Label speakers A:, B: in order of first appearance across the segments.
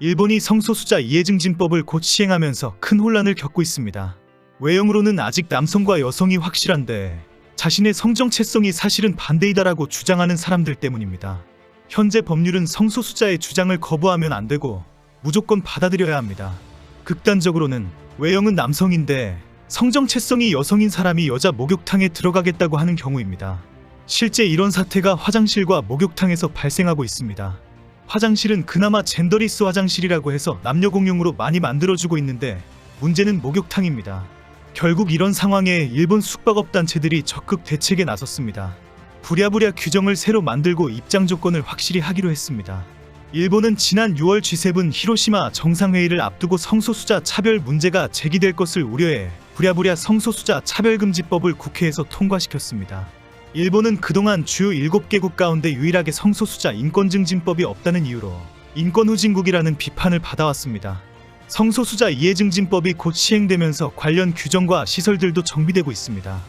A: 일본이 성소수자 이해증진법을 곧 시행하면서 큰 혼란을 겪고 있습니다. 외형으로는 아직 남성과 여성이 확실한데 자신의 성정체성이 사실은 반대이다라고 주장하는 사람들 때문입니다. 현재 법률은 성소수자의 주장을 거부하면 안 되고 무조건 받아들여야 합니다. 극단적으로는 외형은 남성인데 성정체성이 여성인 사람이 여자 목욕탕에 들어가겠다고 하는 경우입니다. 실제 이런 사태가 화장실과 목욕탕에서 발생하고 있습니다. 화장실은 그나마 젠더리스 화장실이라고 해서 남녀 공용으로 많이 만들어주고 있는데 문제는 목욕탕입니다. 결국 이런 상황에 일본 숙박업 단체들이 적극 대책에 나섰습니다. 부랴부랴 규정을 새로 만들고 입장 조건을 확실히 하기로 했습니다. 일본은 지난 6월 G7 히로시마 정상회의를 앞두고 성소수자 차별 문제가 제기될 것을 우려해 부랴부랴 성소수자 차별금지법을 국회에서 통과시켰습니다. 일본은 그동안 주요 7개국 가운데 유일하게 성소수자 인권증진법이 없다는 이유로 인권후진국이라는 비판을 받아왔습니다. 성소수자 이해증진법이 곧 시행되면서 관련 규정과 시설들도 정비되고 있습니다.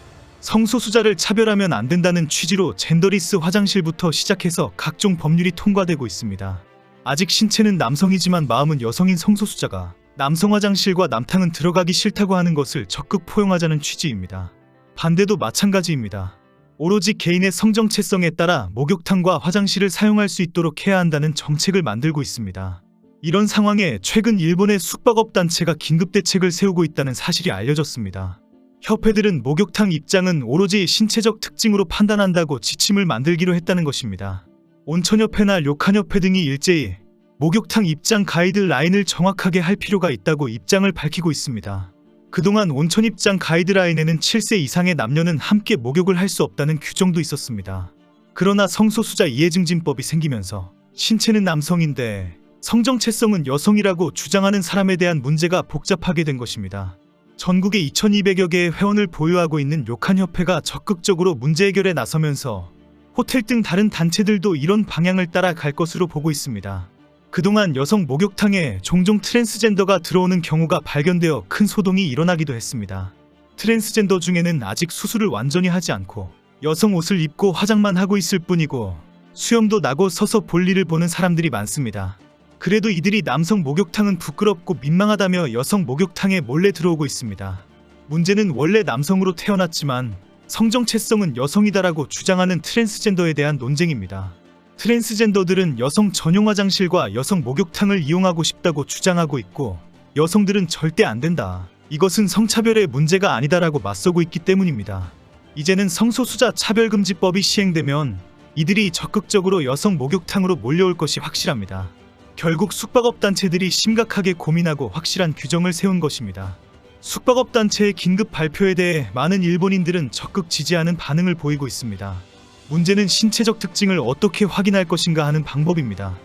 A: 성소수자를 차별하면 안 된다는 취지로 젠더리스 화장실부터 시작해서 각종 법률이 통과되고 있습니다. 아직 신체는 남성이지만 마음은 여성인 성소수자가 남성 화장실과 남탕은 들어가기 싫다고 하는 것을 적극 포용하자는 취지입니다. 반대도 마찬가지입니다. 오로지 개인의 성정체성에 따라 목욕탕과 화장실을 사용할 수 있도록 해야 한다는 정책을 만들고 있습니다. 이런 상황에 최근 일본의 숙박업 단체가 긴급 대책을 세우고 있다는 사실이 알려졌습니다. 협회들은 목욕탕 입장은 오로지 신체적 특징으로 판단한다고 지침을 만들기로 했다는 것입니다. 온천협회나 료칸협회 등이 일제히 목욕탕 입장 가이드 라인을 정확하게 할 필요가 있다고 입장을 밝히고 있습니다. 그동안 온천 입장 가이드라인에는 7세 이상의 남녀는 함께 목욕을 할 수 없다는 규정도 있었습니다. 그러나 성소수자 이해증진법이 생기면서 신체는 남성인데 성정체성은 여성이라고 주장하는 사람에 대한 문제가 복잡하게 된 것입니다. 전국에 2200여 개의 회원을 보유하고 있는 욕한협회가 적극적으로 문제 해결에 나서면서 호텔 등 다른 단체들도 이런 방향을 따라 갈 것으로 보고 있습니다. 그동안 여성 목욕탕에 종종 트랜스젠더가 들어오는 경우가 발견되어 큰 소동이 일어나기도 했습니다. 트랜스젠더 중에는 아직 수술을 완전히 하지 않고 여성 옷을 입고 화장만 하고 있을 뿐이고 수염도 나고 서서 볼일을 보는 사람들이 많습니다. 그래도 이들이 남성 목욕탕은 부끄럽고 민망하다며 여성 목욕탕에 몰래 들어오고 있습니다. 문제는 원래 남성으로 태어났지만 성정체성은 여성이다라고 주장하는 트랜스젠더에 대한 논쟁입니다. 트랜스젠더들은 여성 전용 화장실과 여성 목욕탕을 이용하고 싶다고 주장하고 있고 여성들은 절대 안 된다. 이것은 성차별의 문제가 아니다라고 맞서고 있기 때문입니다. 이제는 성소수자 차별금지법이 시행되면 이들이 적극적으로 여성 목욕탕으로 몰려올 것이 확실합니다. 결국 숙박업 단체들이 심각하게 고민하고 확실한 규정을 세운 것입니다. 숙박업 단체의 긴급 발표에 대해 많은 일본인들은 적극 지지하는 반응을 보이고 있습니다. 문제는 신체적 특징을 어떻게 확인할 것인가 하는 방법입니다.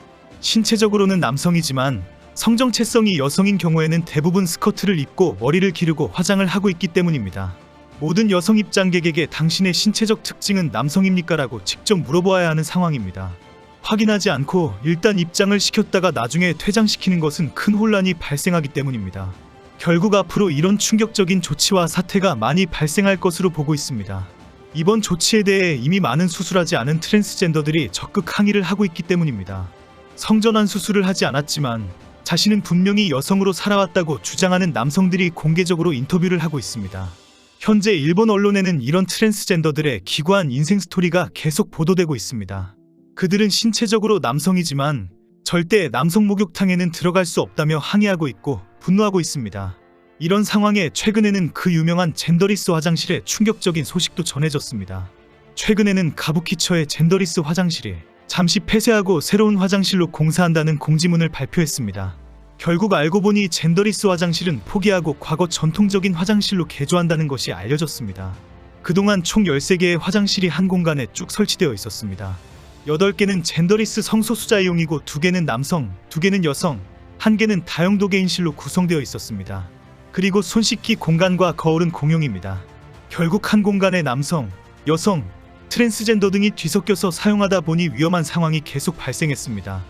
A: 신체적으로는 남성이지만 성정체성이 여성인 경우에는 대부분 스커트를 입고 머리를 기르고 화장을 하고 있기 때문입니다. 모든 여성 입장객에게 당신의 신체적 특징은 남성입니까? 라고 직접 물어보아야 하는 상황입니다. 확인하지 않고 일단 입장을 시켰다가 나중에 퇴장시키는 것은 큰 혼란이 발생하기 때문입니다. 결국 앞으로 이런 충격적인 조치와 사태가 많이 발생할 것으로 보고 있습니다. 이번 조치에 대해 이미 많은 수술하지 않은 트랜스젠더들이 적극 항의를 하고 있기 때문입니다. 성전환 수술을 하지 않았지만 자신은 분명히 여성으로 살아왔다고 주장하는 남성들이 공개적으로 인터뷰를 하고 있습니다. 현재 일본 언론에는 이런 트랜스젠더들의 기구한 인생 스토리가 계속 보도되고 있습니다. 그들은 신체적으로 남성이지만 절대 남성 목욕탕에는 들어갈 수 없다며 항의하고 있고 분노하고 있습니다. 이런 상황에 최근에는 그 유명한 젠더리스 화장실의 충격적인 소식도 전해졌습니다. 최근에는 가부키처의 젠더리스 화장실이 잠시 폐쇄하고 새로운 화장실로 공사한다는 공지문을 발표했습니다. 결국 알고 보니 젠더리스 화장실은 포기하고 과거 전통적인 화장실로 개조한다는 것이 알려졌습니다. 그동안 총 13개의 화장실이 한 공간에 쭉 설치되어 있었습니다. 8개는 젠더리스 성소수자용이고 2개는 남성, 2개는 여성, 1개는 다용도 개인실로 구성되어 있었습니다. 그리고 손 씻기 공간과 거울은 공용입니다. 결국 한 공간에 남성, 여성, 트랜스젠더 등이 뒤섞여서 사용하다 보니 위험한 상황이 계속 발생했습니다.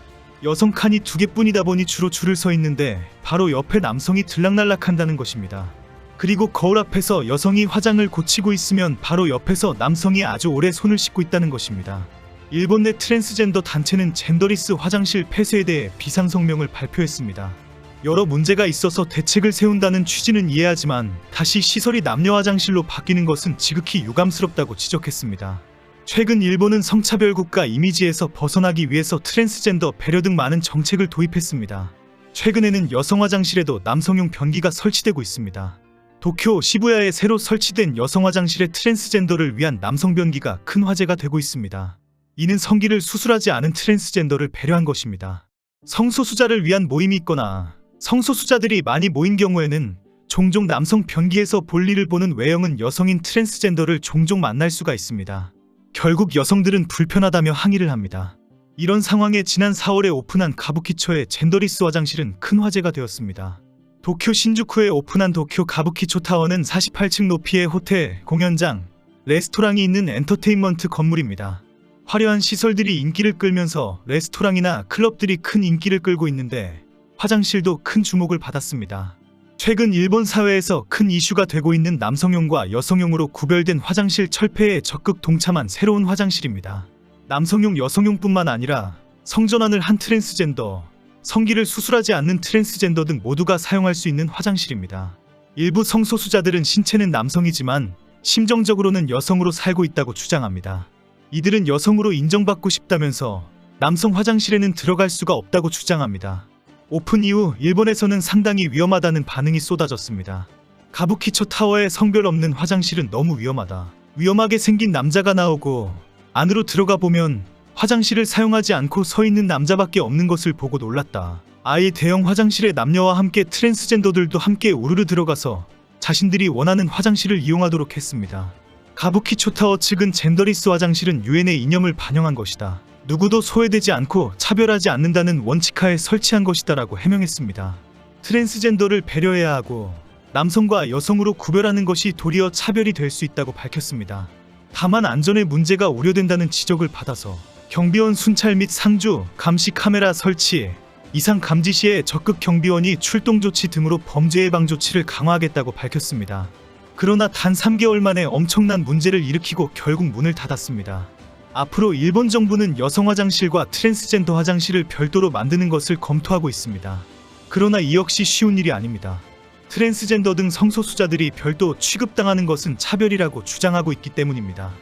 A: 여성 칸이 두 개뿐이다 보니 주로 줄을 서 있는데 바로 옆에 남성이 들락날락한다는 것입니다. 그리고 거울 앞에서 여성이 화장을 고치고 있으면 바로 옆에서 남성이 아주 오래 손을 씻고 있다는 것입니다. 일본 내 트랜스젠더 단체는 젠더리스 화장실 폐쇄에 대해 비상성명을 발표했습니다. 여러 문제가 있어서 대책을 세운다는 취지는 이해하지만 다시 시설이 남녀 화장실로 바뀌는 것은 지극히 유감스럽다고 지적했습니다. 최근 일본은 성차별 국가 이미지에서 벗어나기 위해서 트랜스젠더 배려 등 많은 정책을 도입했습니다. 최근에는 여성 화장실에도 남성용 변기가 설치되고 있습니다. 도쿄 시부야에 새로 설치된 여성 화장실의 트랜스젠더를 위한 남성 변기가 큰 화제가 되고 있습니다. 이는 성기를 수술하지 않은 트랜스젠더를 배려한 것입니다. 성소수자를 위한 모임이 있거나 성소수자들이 많이 모인 경우에는 종종 남성 변기에서 볼일을 보는 외형은 여성인 트랜스젠더를 종종 만날 수가 있습니다. 결국 여성들은 불편하다며 항의를 합니다. 이런 상황에 지난 4월에 오픈한 가부키초의 젠더리스 화장실은 큰 화제가 되었습니다. 도쿄 신주쿠에 오픈한 도쿄 가부키초 타워는 48층 높이의 호텔, 공연장, 레스토랑이 있는 엔터테인먼트 건물입니다. 화려한 시설들이 인기를 끌면서 레스토랑이나 클럽들이 큰 인기를 끌고 있는데 화장실도 큰 주목을 받았습니다. 최근 일본 사회에서 큰 이슈가 되고 있는 남성용과 여성용으로 구별된 화장실 철폐에 적극 동참한 새로운 화장실입니다. 남성용, 여성용뿐만 아니라 성전환을 한 트랜스젠더, 성기를 수술하지 않는 트랜스젠더 등 모두가 사용할 수 있는 화장실입니다. 일부 성소수자들은 신체는 남성이지만 심정적으로는 여성으로 살고 있다고 주장합니다. 이들은 여성으로 인정받고 싶다면서 남성 화장실에는 들어갈 수가 없다고 주장합니다. 오픈 이후 일본에서는 상당히 위험하다는 반응이 쏟아졌습니다. 가부키초 타워의 성별 없는 화장실은 너무 위험하다. 위험하게 생긴 남자가 나오고 안으로 들어가 보면 화장실을 사용하지 않고 서 있는 남자밖에 없는 것을 보고 놀랐다. 아예 대형 화장실에 남녀와 함께 트랜스젠더들도 함께 우르르 들어가서 자신들이 원하는 화장실을 이용하도록 했습니다. 가부키초 타워 측은 젠더리스 화장실은 유엔의 이념을 반영한 것이다. 누구도 소외되지 않고 차별하지 않는다는 원칙하에 설치한 것이다라고 해명했습니다. 트랜스젠더를 배려해야 하고 남성과 여성으로 구별하는 것이 도리어 차별이 될 수 있다고 밝혔습니다. 다만 안전에 문제가 우려된다는 지적을 받아서 경비원 순찰 및 상주, 감시 카메라 설치, 이상 감지 시에 적극 경비원이 출동 조치 등으로 범죄 예방 조치를 강화하겠다고 밝혔습니다. 그러나 단 3개월 만에 엄청난 문제를 일으키고 결국 문을 닫았습니다. 앞으로 일본 정부는 여성 화장실과 트랜스젠더 화장실을 별도로 만드는 것을 검토하고 있습니다. 그러나 이 역시 쉬운 일이 아닙니다. 트랜스젠더 등 성소수자들이 별도 취급당하는 것은 차별이라고 주장하고 있기 때문입니다.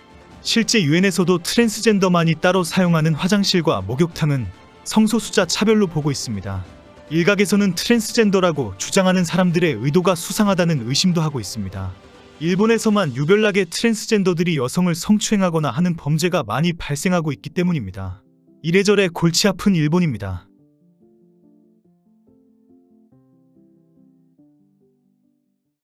A: 실제 유엔에서도 트랜스젠더만이 따로 사용하는 화장실과 목욕탕은 성소수자 차별로 보고 있습니다. 일각에서는 트랜스젠더라고 주장하는 사람들의 의도가 수상하다는 의심도 하고 있습니다. 일본에서만 유별나게 트랜스젠더들이 여성을 성추행하거나 하는 범죄가 많이 발생하고 있기 때문입니다. 이래저래 골치 아픈 일본입니다.